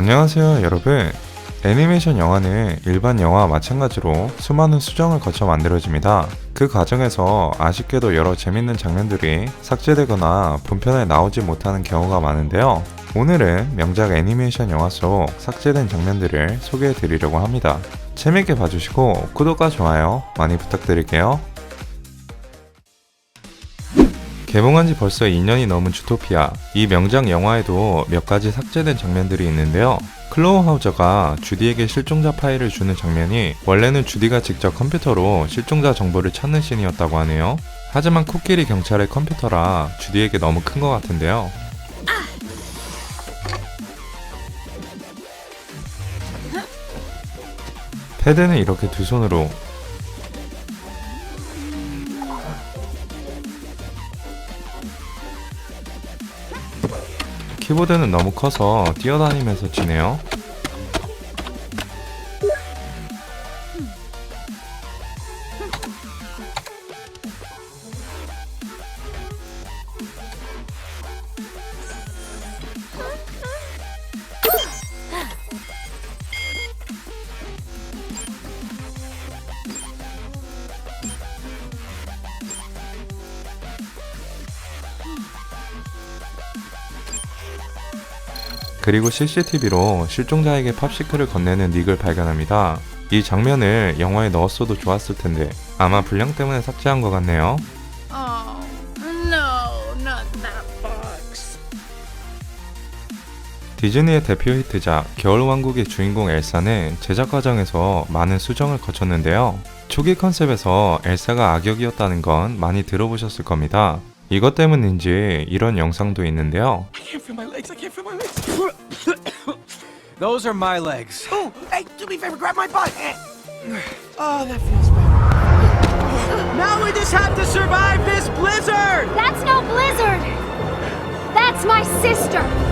안녕하세요 여러분 애니메이션 영화는 일반 영화와 마찬가지로 수많은 수정을 거쳐 만들어집니다. 그 과정에서 아쉽게도 여러 재밌는 장면들이 삭제되거나 본편에 나오지 못하는 경우가 많은데요. 오늘은 명작 애니메이션 영화 속 삭제된 장면들을 소개해 드리려고 합니다. 재밌게 봐주시고 구독과 좋아요 많이 부탁드릴게요. 개봉한 지 벌써 2년이 넘은 주토피아. 이 명작 영화에도 몇 가지 삭제된 장면들이 있는데요. 클로우 하우저가 주디에게 실종자 파일을 주는 장면이 원래는 주디가 직접 컴퓨터로 실종자 정보를 찾는 씬이었다고 하네요. 하지만 코끼리 경찰의 컴퓨터라 주디에게 너무 큰 것 같은데요. 패드는 이렇게 두 손으로 키보드는 너무 커서 뛰어다니면서 치네요. 그리고 CCTV로 실종자에게 팝시크를 건네는 닉을 발견합니다. 이 장면을 영화에 넣었어도 좋았을 텐데 아마 분량 때문에 삭제한 것 같네요. Oh, no, not that box. 디즈니의 대표 히트작 겨울왕국의 주인공 엘사는 제작 과정에서 많은 수정을 거쳤는데요. 초기 컨셉에서 엘사가 악역이었다는 건 많이 들어보셨을 겁니다. 이것 때문인지 이런 영상도 있는데요. I can't feel my legs. I can't feel my legs. Those are my legs. Oh, hey, do me a favor, grab my butt. Oh, that feels better. Now we just have to survive this blizzard! That's no blizzard! That's my sister!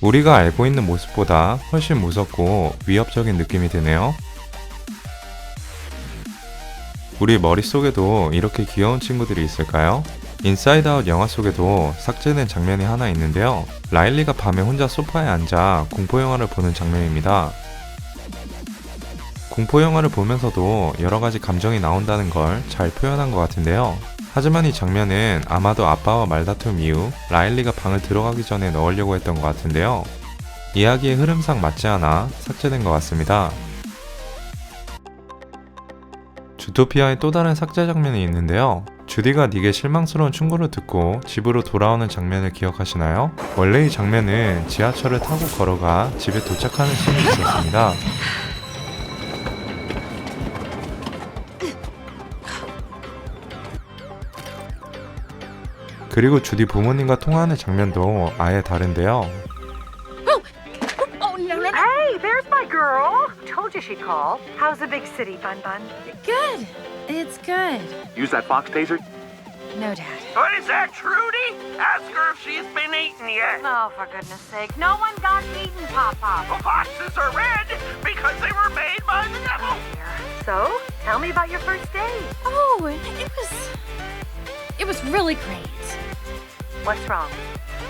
우리가 알고 있는 모습보다 훨씬 무섭고 위협적인 느낌이 드네요. 우리 머릿속에도 이렇게 귀여운 친구들이 있을까요? 인사이드 아웃 영화 속에도 삭제된 장면이 하나 있는데요. 라일리가 밤에 혼자 소파에 앉아 공포 영화를 보는 장면입니다. 공포 영화를 보면서도 여러 가지 감정이 나온다는 걸 잘 표현한 것 같은데요. 하지만 이 장면은 아마도 아빠와 말다툼 이후 라일리가 방을 들어가기 전에 넣으려고 했던 것 같은데요. 이야기의 흐름상 맞지 않아 삭제된 것 같습니다. 주토피아의 또 다른 삭제 장면이 있는데요. 주디가 닉의 실망스러운 충고를 듣고 집으로 돌아오는 장면을 기억하시나요? 원래 이 장면은 지하철을 타고 걸어가 집에 도착하는 씬이 있었습니다. 그리고 주디 부모님과 통화하는 장면도 아예 다른데요. Oh. Hey, there's my girl. Told you she'd call. How's the big city, Bun Bun? Good. It's good. Use that fox taser. No, Dad. What is that, Trudy? Ask her if she's been eaten yet. Oh, for goodness sake. No one got eaten, Papa. The foxes are red because they were made by the devil. So, tell me about your first date. Oh, it was. It was really great. What's wrong?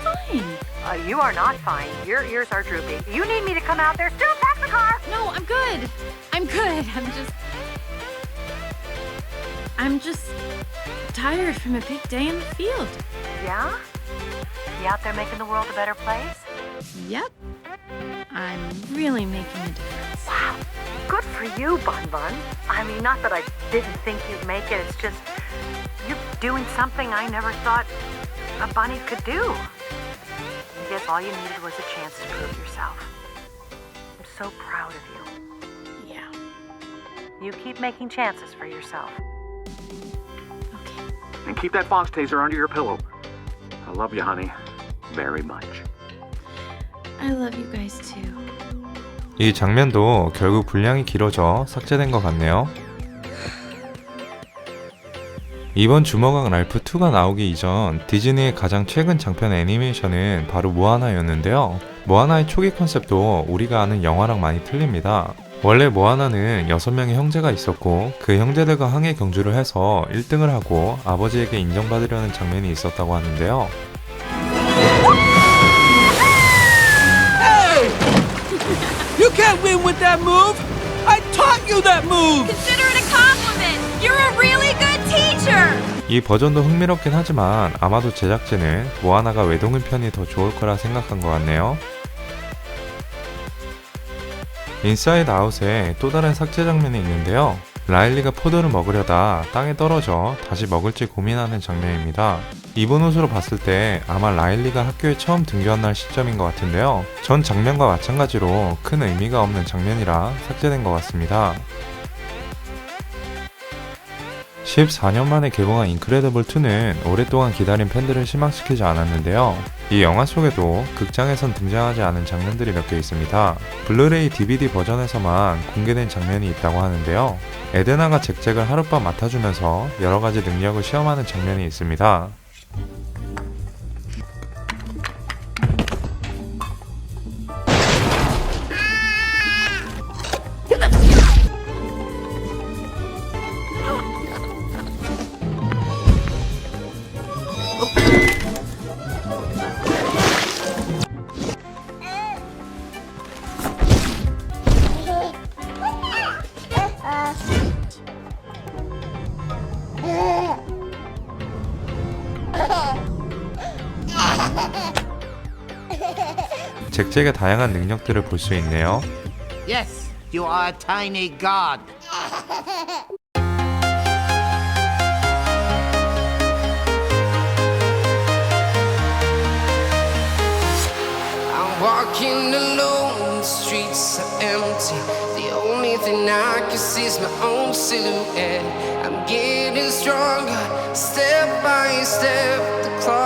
Fine. Uh, you are not fine. Your ears are droopy. You need me to come out there. Still pack the car. No, I'm good. I'm good. I'm just. I'm just tired from a big day in the field. Yeah? You out there making the world a better place? Yep. I'm really making a difference. Wow. Good for you, Bun Bun. I mean, not that I didn't think you'd make it. It's just doing something I never thought a bunny could do. I guess all you needed was a chance to prove yourself. I'm so proud of you. Yeah. You keep making chances for yourself. Okay. And keep that fox taser under your pillow. I love you, honey. Very much. I love you guys too. 이 장면도 결국 분량이 길어져 삭제된 것 같네요. 이번 주먹왕 랄프 2가 나오기 이전 디즈니의 가장 최근 장편 애니메이션은 바로 모아나였는데요. 모아나의 초기 컨셉도 우리가 아는 영화랑 많이 틀립니다. 원래 모아나는 6명의 형제가 있었고 그 형제들과 항해 경주를 해서 1등을 하고 아버지에게 인정받으려는 장면이 있었다고 하는데요. You can't win with that move! I taught you that move! Consider it a compliment. You're a really. 이 버전도 흥미롭긴 하지만 아마도 제작진은 모아나가 외동인 편이 더 좋을 거라 생각한 것 같네요. 인사이드 아웃에 또 다른 삭제 장면이 있는데요. 라일리가 포도를 먹으려다 땅에 떨어져 다시 먹을지 고민하는 장면입니다. 입은 옷으로 봤을 때 아마 라일리가 학교에 처음 등교한 날 시점인 것 같은데요. 전 장면과 마찬가지로 큰 의미가 없는 장면이라 삭제된 것 같습니다. 14년 만에 개봉한 인크레더블 2는 오랫동안 기다린 팬들을 실망시키지 않았는데요. 이 영화 속에도 극장에선 등장하지 않은 장면들이 몇 개 있습니다. 블루레이 DVD 버전에서만 공개된 장면이 있다고 하는데요. 에데나가 잭잭을 하룻밤 맡아주면서 여러 가지 능력을 시험하는 장면이 있습니다. 잭잭의 다양한 능력들을 볼 수 있네요. Yes, you are a tiny god. I'm walking alone, the streets are empty. The only thing I can see is my own silhouette. I'm getting stronger, step by step.